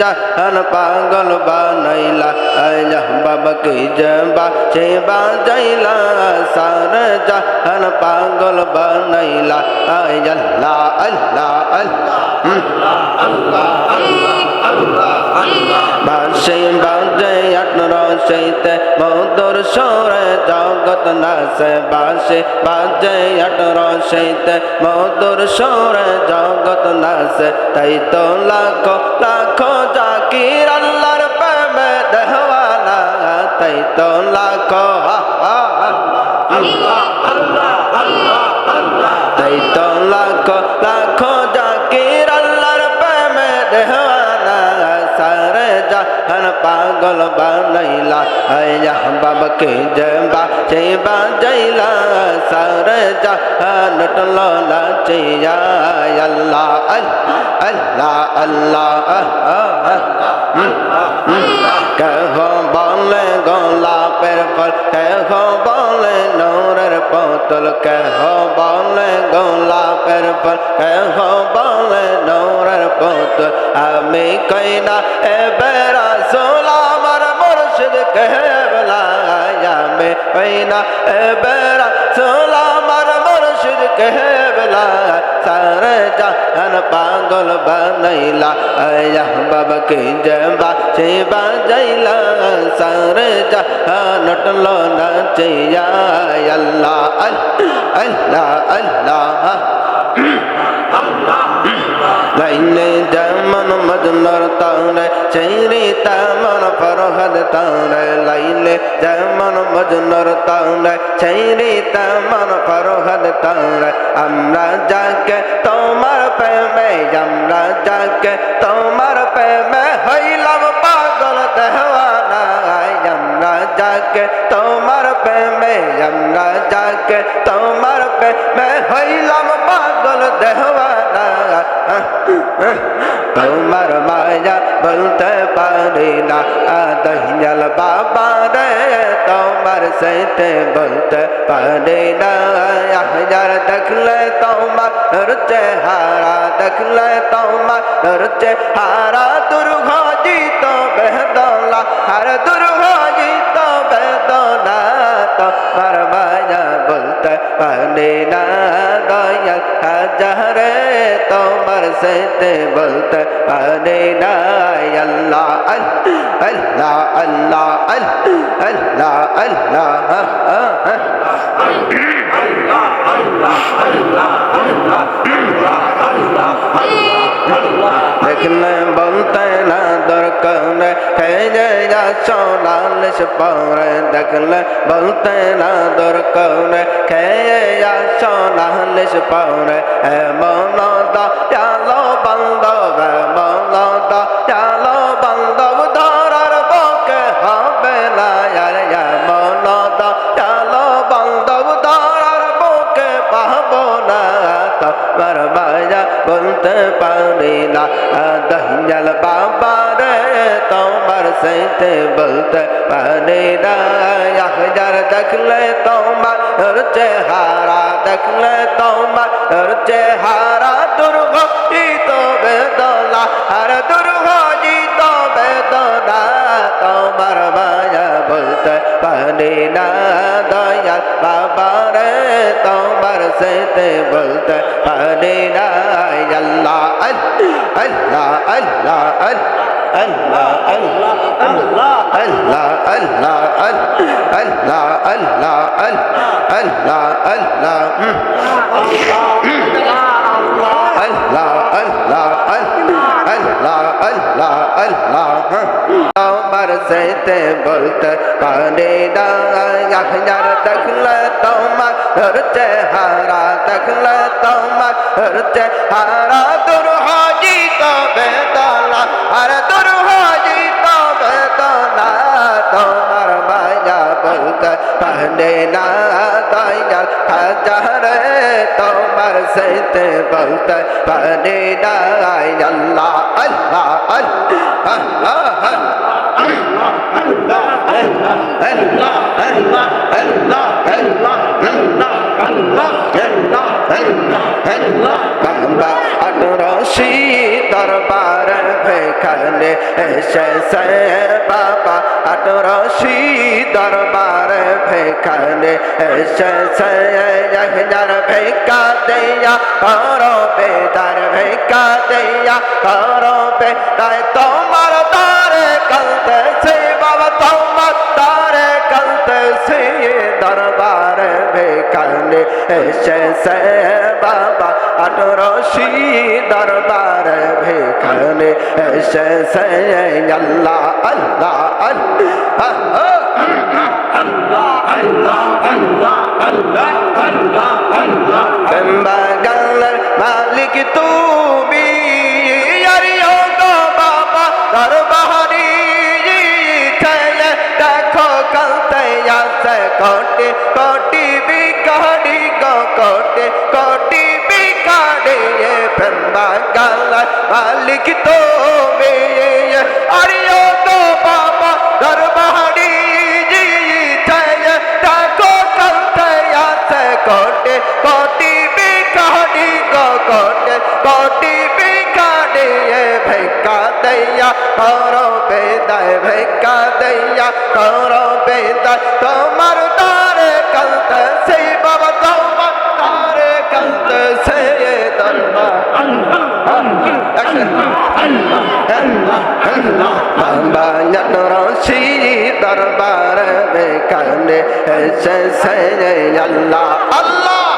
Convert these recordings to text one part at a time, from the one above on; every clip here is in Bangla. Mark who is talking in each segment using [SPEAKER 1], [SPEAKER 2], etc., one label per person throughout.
[SPEAKER 1] জাহান পাগল বানাইলা আল্লাহ বাবাকে জবা সে বাজাইলা সার জাহান পাগল বানাইলা আয় আল্লাহ আল্লাহ আল্লাহ। বাসে বাজে আটর সেইতে মধুর সরে জগৎ নাসে বাসে বাজে আটর সেইতে মধুর সরে জগৎ নাসে তাই তো লাখো লাখো জাকির আল্লাহর প্রেমে দেহওয়ালা। তাই তো লাখো হা হা তাই তো লাখো লাখো পাগল বানাইলা আয়া বাবাকে জবা সে বাজাইলা সারে জাহান টলো নাচিয়া আল্লাহ আল্লাহ আল্লাহ কেহ বলে গোলাপের ফল কেহ বলে, নৌরের পতল কেহ বলে, গোলাপের ফল কেহ বলে, নৌরের পতল। আমি কইনা এ বেড়া সোলামার মুর্শিদ কেবলা আমি কইনা এ বেড়া সোলামার মুর্শিদ কেবলা সারে জাহান পাগল বানাইলা। আয়া বাবাকে জবা সে বাজাইলা সারে জাহান টলো নাচিয়া আল্লাহ আল্লাহ আল্লাহ। লাইনে যেমন মজনর তারে চেরি তেমন ফরহদ তারে লাইলে যেমন মজনর তারে চেরি তেমন ফরহদ তারে আমরা যাকে তোমার প্রেমে, আমরা যাকে তোমার প্রেমে হইলাম পাগল দেওয়ানা আমরা যাকে তোমার প্রেমে, আমরা যাকে তোমার প্রেমে হইলাম পাগল দেওয়ানা তোমার মায়া বলতে পারি না দহিয়াল বাবা রে তোমার সাথে বলতে পারে না। হাজার দেখলে তোমার নরচে হারা দেখলে তোমার নরচে হারা দুর্ঘ জিত বেহদলা হার দুর্ঘ তোমার মায়া বলতে পারি না দয়াল হাজারে তোমার সাথে বলতে পারি না আল্লাহ আল্লাহ আল্লাহ আল্লাহ আল্লাহ দেখলে বলতে না দরকার খেয়ে যা সোনালিশ পরে দেখলে বলতে না দরকার খেয়ে যা সোনালিশ পরে এমন দয়ালো বান্ধব এমন দয়ালো বান্ধব ধরার বকে হবে না আর এমন দয়ালো বান্ধব ধরার বকে পাবো না তোমার মায়া বলতে পারি না দহিয়াল বাবা রে তোমার সাথে বলতে পারি না হাজার দেখলে তোমার চেহারা দেখলে তোমার চেহারা দুর্গিত বেদনা আর দুর্গজিত বেদনা তোমার মায়া বলতে পারি না দয়াল বাবা রে তোমার সাথে বলতে পারি না আল্লাহ আল্লাহ আল্লাহ আল্লাহ আল্লাহ আল্লাহ আল্লাহ আল্লাহ আল্লাহ আল্লাহ আল্লাহ আল্লাহ আল্লাহ আল্লাহ আল্লাহ আল্লাহ আল্লাহ আল্লাহ তোমার সাথে বলতে পারে না দেখলে তোমার হরচে হারা দেখলে তোমার হরচে হারা তোর হাজি তবে তালা আর তোর পারে না দয়াল হাজারে তোমার সাথে বলতে পারে না আল্লাহ আল্লাহ আল্লাহ বাবা আটরশি দরবার ভেখানে এসেছে বাবা আটরশি দরবার ভেখানে এসেছে যার ভেকা দেয়া করো বেদার ভেকা দেয়া করো বেদার তোমার তারে কলতেছে বাবা, তোমার তারে কলতেছে দরবার ভেখানে এসেছে বাবা আটরশি দরবার এসেছে আল্লাহ আল্লাহ আল্লাহ বাগানের মালিক তুমি আরিও গো বাবা দরবারি ছেলে, দেখো কালতে আসে কোটি কোটি বিকাড়ি গো কোটি। बंदा गला, मालिक तो मेरे अरे तो बाबा दरबारी जी जय। ताको कोटे कोटे ये दैया। करो बेदा भैया दैया करो तो बेदा برم کن سے سے اللہ اللہ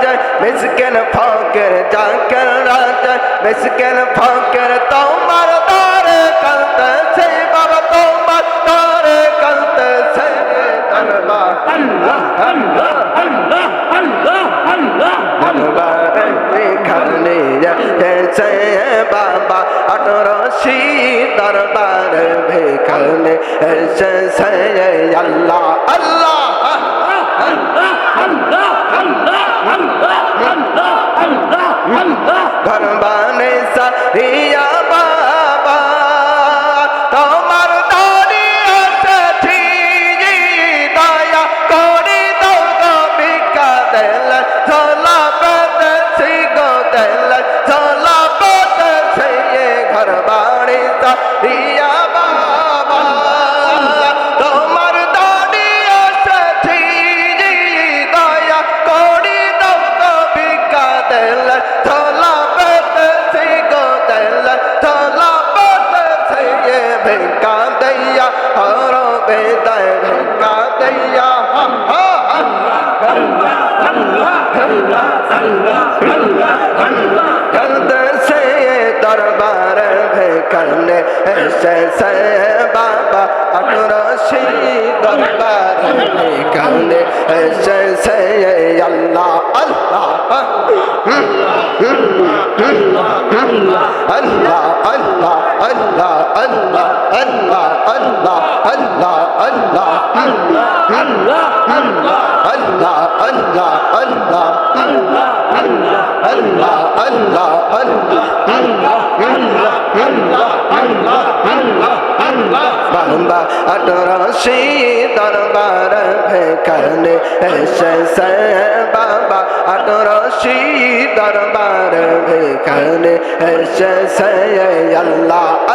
[SPEAKER 1] রাজা মিসকেন ফকের জাকের রাজা মিসকেন ফকের তোমার দারে কান্ত সে বাবা তোমার দারে কান্ত সে আল্লাহ আল্লাহ আল্লাহ আল্লাহ আল্লাহ আল্লাহ আল্লাহ খানে সে বাবা আটরশি দরবার ভেখানে সে আল্লাহ আল্লাহ। আল্লাহ আল্লাহ। भगवान सारिया दरबार है करने ऐसे से बाबा अकरशी दरबार है करने ऐसे से अल्लाह अल्लाह अल्लाह अल्लाह अल्लाह अल्लाह अल्लाह अल्लाह আল্লাহ আল্লাহ আল্লাহ আল্লাহ আল্লাহ আল্লাহ আল্লাহ আল্লাহ আল্লাহ আল্লাহ আল্লাহ আল্লাহ আল্লাহ বাহবা আটরাশি দরবার ভেকানে এসে সে বাবা আটরাশি দরবার ভেকানে এসে সে আল্লাহ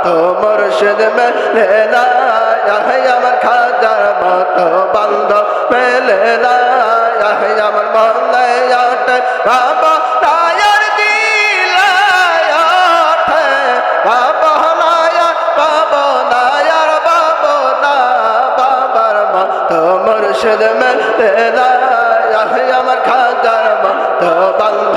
[SPEAKER 1] মতো মুর্শিদ মেলে আমার খাজার মতো বন্ধ মেলে আমার মলায়াট বাবা তায়ার দিলায়াট বাবার মতো মুর্শিদ মেলে আমার খাজার বন্ধ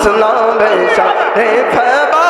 [SPEAKER 1] حسن بشر فبا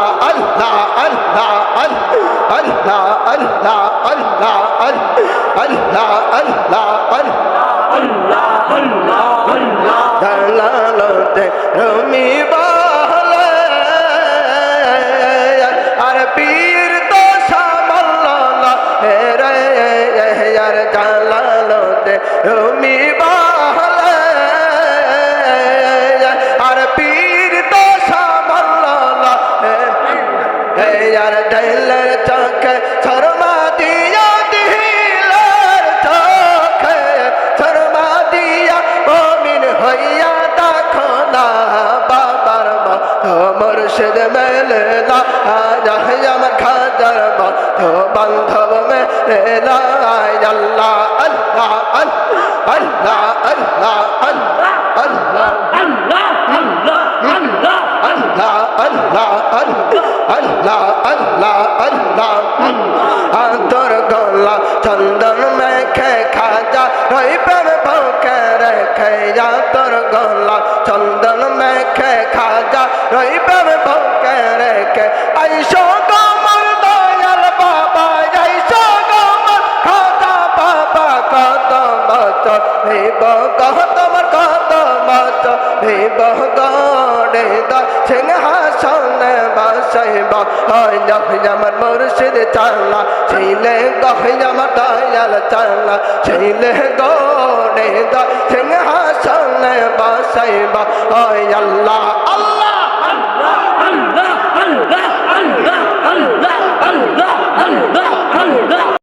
[SPEAKER 1] আল্লাহ আল্লাহ আল্লাহ আল্লাহ আল্লাহ আল্লাহ আল্লাহ রমিবা রাহে আমার খাজার বান্ধব মে আল্লাহ আল্লাহ আল্লাহ আল্লাহ আল্লাহ আল্লাহ ভেবা গাতম গাতম ভেবা গানে দা সিংহা সনে বাসাইবা হয় আমার মুর্শিদ চালা ছেলে গহে আমার দয়াল চালা ছেলে গনে দা সিংহা সনে বাসাইবা হয় আল্লাহ আল্লাহ
[SPEAKER 2] Allah, Allah, Allah, Allah, Allah, Allah.